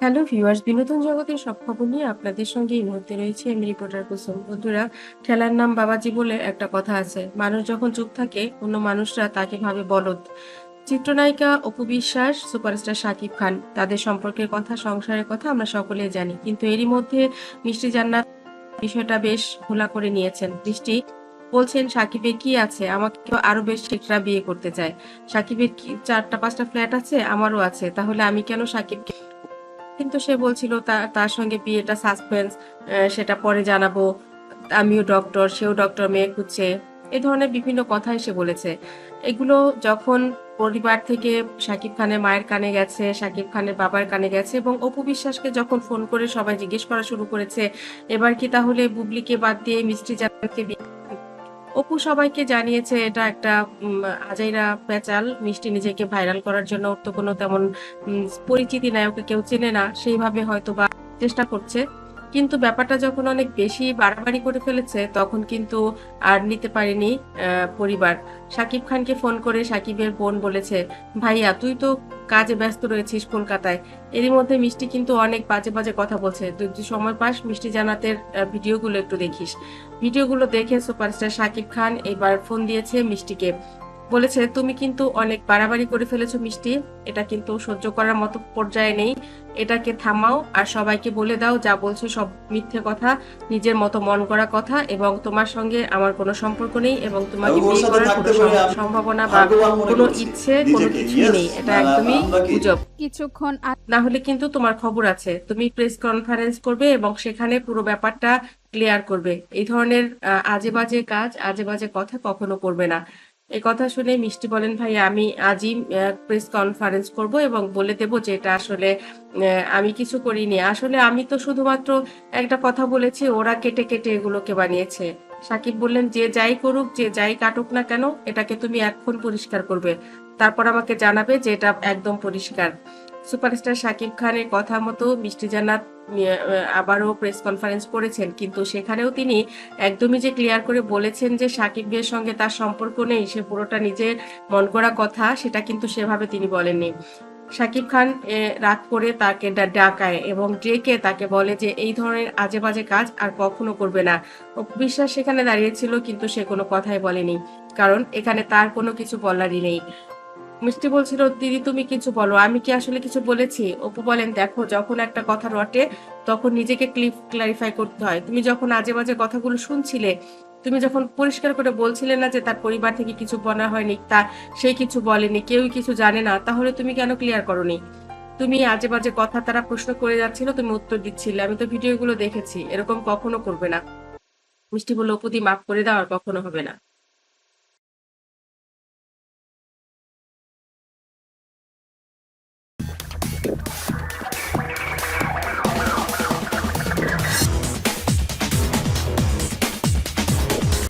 Hello viewers, বিনোদন জগতের সব খবর নিয়ে আপনাদের সঙ্গে এই মুহূর্তে রয়েছে আমি রিপোর্টার কুসুম। বন্ধুরা ঠেলার নাম বাবাজি বলে একটা কথা আছে, মানুষ যখন চুপ থাকে, অন্য মানুষরা তাকে ভাবে বলদ। চিত্রনায়িকা অপু বিশ্বাস, সুপারস্টার শাকিব খান, তাদের সম্পর্কের কথা, সংসারের কথা আমরা সকলেই জানি, কিন্তু এরই মধ্যে মিষ্টি জান্নাত বিষয়টা বেশ খোলা করে নিয়েছেন। বৃষ্টি বলছেন সাকিবের কি আছে? আমাকে কেউ আরও বেশ একটা বিয়ে করতে চায়। সাকিবের কি চারটা, পাঁচটা ফ্ল্যাট আছে? আমারও আছে। তাহলে আমি কেন সাকিবকে কিন্তু সে বলছিল তার সঙ্গে বিয়েটা সাসপেন্স সেটা পরে জানাব। আমিও ডক্টর সেও ডক্টর মেয়ে খুঁজছে। এ ধরনের বিভিন্ন কথাই সে বলেছে। এগুলো যখন পরিবার থেকে শাকিব খানের মায়ের কানে গেছে শাকিব খানের বাবার কানে গেছে এবং অপু বিশ্বাসকে যখন ফোন করে সবাই জিজ্ঞেস করা শুরু করেছে, এবার কি তাহলে বুবলিকে বাদ দিয়ে মিষ্টি জানাতে অপু সবাইকে জানিয়েছে, এটা একটা আজাইরা পেঁচাল। মিষ্টি নিজেকে ভাইরাল করার জন্য ওর তো কোনো তেমন পরিচিতি নাই, ওকে কেউ চেনে না। সেইভাবে হয়তো বা চেষ্টা করছে। কিন্তু ব্যাপারটা যখন অনেক বেশি বাড়াবাড়ি করে ফেলেছে, তখন কিন্তু আর নিতে পারেনি পরিবার। সাকিব খানকে ফোন করে সাকিবের বোন বলেছে, ভাইয়া, তুই তো কাজে ব্যস্ত রয়েছিস কলকাতায়। এরই মধ্যে মিষ্টি কিন্তু অনেক বাজে বাজে কথা বলছে। তুই যদি সময় পাস, মিষ্টি জানাতের ভিডিওগুলো একটু দেখিস। ভিডিওগুলো দেখে সুপারস্টার সাকিব খান এবার ফোন দিয়েছে মিষ্টিকে। বলেছে তুমি কিন্তু অনেক বাড়াবাড়ি করে ফেলেছো মিষ্টি। এটা কিন্তু সহ্য করার মতো পর্যায়ে নেই। এটাকে থামাও আর সবাইকে বলে দাও যা বলছো সব মিথ্যে কথা নিজের মতো মন করা কথা এবং তোমার সঙ্গে আমার কোনো সম্পর্ক নেই এবং তোমাকে বিয়ে করার কোনো সম্ভাবনা বা কোনো ইচ্ছে কোনো। কিছুই নেই। এটা একদমই গুজব। কিছুক্ষণ না হলে কিন্তু তোমার খবর আছে। তুমি প্রেস কনফারেন্স করবে এবং সেখানে পুরো ব্যাপারটা ক্লিয়ার করবে। এই ধরনের আহ, আজে বাজে কাজ আজে বাজে কথা কখনো করবে না। এই কথা শুনে মিষ্টি বলেন, ভাই, আমি আজই প্রেস কনফারেন্স করব এবং বলে দেব যে এটা আসলে আমি কিছু করিনি। আসলে আমি তো শুধুমাত্র একটা কথা বলেছি, ওরা কেটে কেটে এগুলোকে বানিয়েছে। সাকিব বললেন, যে যাই করুক, যে যাই কাটুক না কেন, এটাকে তুমি এখন পরিষ্কার করবে। তারপর আমাকে জানাবে যে এটা একদম পরিষ্কার। সুপারস্টার শাকিব খানের কথা মতো মিষ্টি জানাত আবারও প্রেস কনফারেন্স করেছেন। কিন্তু সেখানেও তিনি একদমই যে ক্লিয়ার করে বলেছেন যে সাকিবের সঙ্গে তার সম্পর্ক নেই, সে পুরোটা নিজের মন করা কথা, সেটা কিন্তু সেভাবে তিনি বলেননি। শাকিব খান রাগ করে তাকে ডাকায় এবং ডেকে তাকে বলে যে, এই ধরনের আজে বাজে কাজ আর কখনো করবে না। বিশ্বাস সেখানে দাঁড়িয়েছিল, কিন্তু সে কোনো কথাই বলেনি। কারণ এখানে তার কোনো কিছু বলারই নেই। মিষ্টি বলছিল, দিদি, তুমি কিছু বলো। আমি কি আসলে কিছু বলেছি? অপু বলেন, দেখো, যখন একটা কথা রটে, তখন নিজেকে ক্লিপ ক্লারিফাই করতে হয়। তুমি যখন আজে বাজে কথাগুলো শুনছিলে, তুমি যখন পরিষ্কার করে বলছিলে না যে তার পরিবার থেকে কিছু বলা হয়নি, তা সেই কিছু বলেনি কেউই কিছু জানে না, তাহলে তুমি কেন ক্লিয়ার করনি? তুমি আজে বাজে কথা তারা প্রশ্ন করে যাচ্ছিল, তুমি উত্তর দিচ্ছিলে। আমি তো ভিডিওগুলো দেখেছি, এরকম কখনো করবে না। মিষ্টি বলল অপুদি মাফ করে দাও, আর কখনো হবে না।